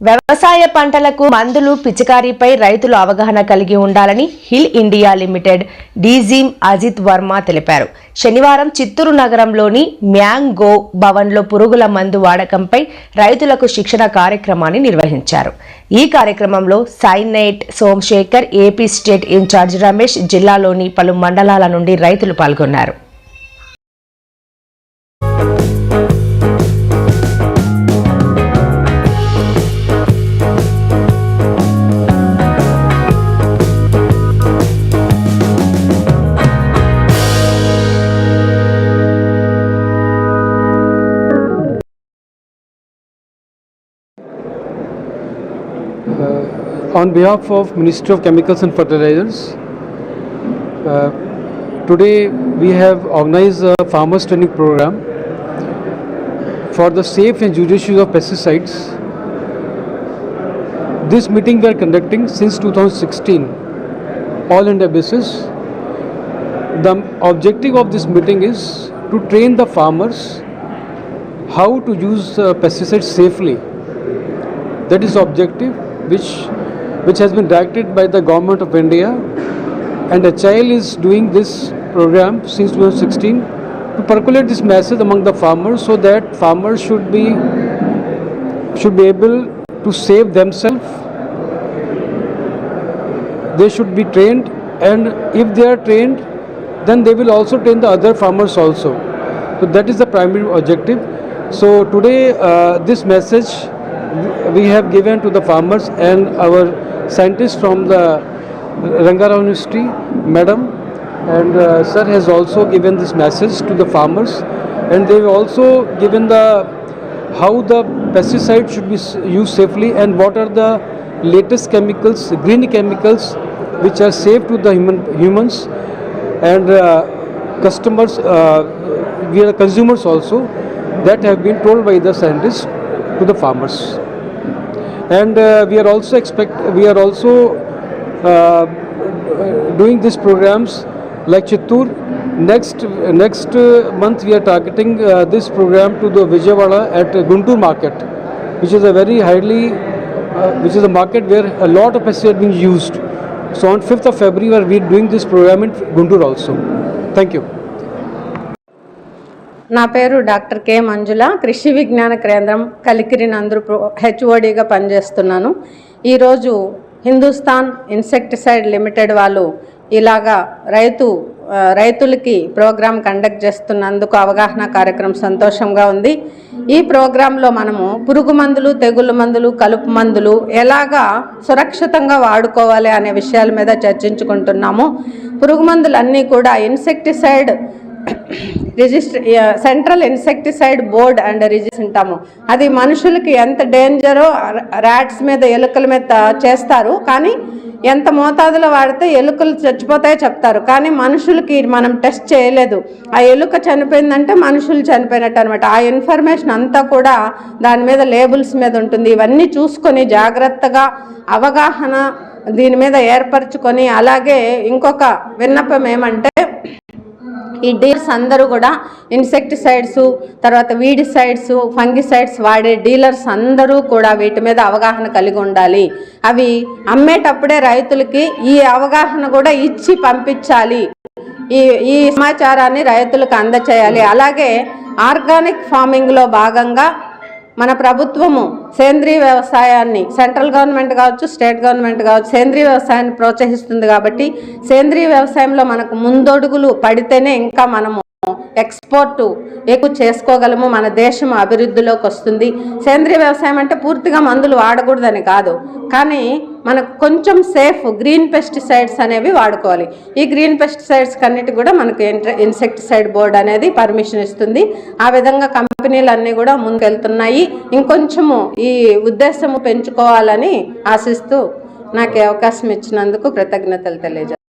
వ్యవసాయ పంటలకు మందులు పిచికారీపై రైతులు అవగాహన కలిగి ఉండాలని HIL India limited DGM Ajit Varma తెలిపారు. శనివారం చిత్తూరు నగరంలోని మ్యాంగో భవన్లో పురుగుల మందు వాడకంపై రైతులకు శిక్షణ కార్యక్రమాన్ని నిర్వహించారు. ఈ కార్యక్రమంలో cyanide Somashekar AP state incharge Ramesh జిల్లాలోని పలు మండలాల నుండి రైతులు పాల్గొన్నారు. On behalf of Ministry of Chemicals and Fertilizers, uh, today we have organized a farmers training program for the safe and judicious use of pesticides. This meeting we are conducting since 2016, all India basis. The objective of this meeting is to train the farmers how to use uh, pesticides safely. That is objective which which has been directed by the government of India. And a child is doing this program since 2016 to percolate this message among the farmers so that farmers should be should be able to save themselves. They should be trained and if they are trained then they will also train the other farmers also. So that is the primary objective. So today uh, this message we have given to the farmers and our scientists from the Rangarao University, Madam, and uh, Sir has also given this message to the farmers, and they have also given the how the pesticide should be used safely and what are the latest chemicals, green chemicals, which are safe to the human humans and uh, customers, uh, we are consumers also, that have been told by the scientists to the farmers and uh, we are also expect we are also uh, doing these programs like Chittur. Next next uh, month we are targeting uh, this program to the Vijayawada at uh, Guntur market, which is a very highly uh, which is a market where a lot of pesticide being used. So on 5th of February we are doing this program in Guntur also. Thank you. నా పేరు doctor K మంజుల. కృషి విజ్ఞాన కేంద్రం కలికిరి నందు హెచ్ఓడిగా పనిచేస్తున్నాను. ఈరోజు Hindustan insecticide limited వాళ్ళు ఇలాగా రైతు రైతులకి ప్రోగ్రాం కండక్ట్ చేస్తున్నందుకు అవగాహన కార్యక్రమం సంతోషంగా ఉంది. ఈ ప్రోగ్రాంలో మనము పురుగు మందులు తెగులు మందులు కలుపు మందులు ఎలాగా సురక్షితంగా వాడుకోవాలి అనే విషయాల మీద చర్చించుకుంటున్నాము. పురుగు మందులు అన్నీ కూడా insecticide register central insecticide board and రిజిస్ ఉంటాము. అది మనుషులకి ఎంత డేంజరో ర్యాట్స్ మీద ఎలుకల మీద చేస్తారు. కానీ ఎంత మోతాదులో వాడితే ఎలుకలు చచ్చిపోతాయో చెప్తారు. కానీ మనుషులకి మనం టెస్ట్ చేయలేదు. ఆ ఎలుక చనిపోయిందంటే మనుషులు చనిపోయినట్టు అనమాట ఆ ఇన్ఫర్మేషన్ అంతా కూడా దాని మీద లేబుల్స్ మీద ఉంటుంది. ఇవన్నీ చూసుకొని జాగ్రత్తగా అవగాహన దీని మీద ఏర్పరచుకొని అలాగే ఇంకొక విన్నపం ఏమంటే ఈ డీలర్స్ అందరూ కూడా ఇన్సెక్టిసైడ్స్ తర్వాత వీడిసైడ్స్ ఫంగిసైడ్స్ వాడే డీలర్స్ అందరూ కూడా వీటి మీద అవగాహన కలిగి ఉండాలి. అవి అమ్మేటప్పుడే రైతులకి ఈ అవగాహన కూడా ఇచ్చి పంపించాలి. ఈ ఈ సమాచారాన్ని రైతులకు అందచేయాలి. అలాగే ఆర్గానిక్ ఫార్మింగ్లో భాగంగా మన ప్రభుత్వము సేంద్రీయ వ్యవసాయాన్ని సెంట్రల్ గవర్నమెంట్ కావచ్చు స్టేట్ గవర్నమెంట్ కావచ్చు సేంద్రీయ వ్యవసాయాన్ని ప్రోత్సహిస్తుంది కాబట్టి సేంద్రీయ వ్యవసాయంలో మనకు ముందడుగులు పడితేనే ఇంకా మనము ఎక్స్పోర్టు ఎక్కువ చేసుకోగలము మన దేశం అభివృద్ధిలోకి వస్తుంది. సేంద్రీయ వ్యవసాయం అంటే పూర్తిగా మందులు వాడకూడదని కాదు. కానీ మనకు కొంచెం సేఫ్ గ్రీన్ పెస్టిసైడ్స్ అనేవి వాడుకోవాలి. ఈ గ్రీన్ పెస్టిసైడ్స్ కన్నిటి కూడా మనకు ఇన్సెక్టిసైడ్ బోర్డ్ అనేది పర్మిషన్ ఇస్తుంది. ఆ విధంగా కంపెనీలు అన్నీ కూడా ముందుకెళ్తున్నాయి. ఇంకొంచెము ఈ ఉద్దేశము పెంచుకోవాలని ఆశిస్తూ నాకు అవకాశం ఇచ్చినందుకు కృతజ్ఞతలు తెలియజేస్తాను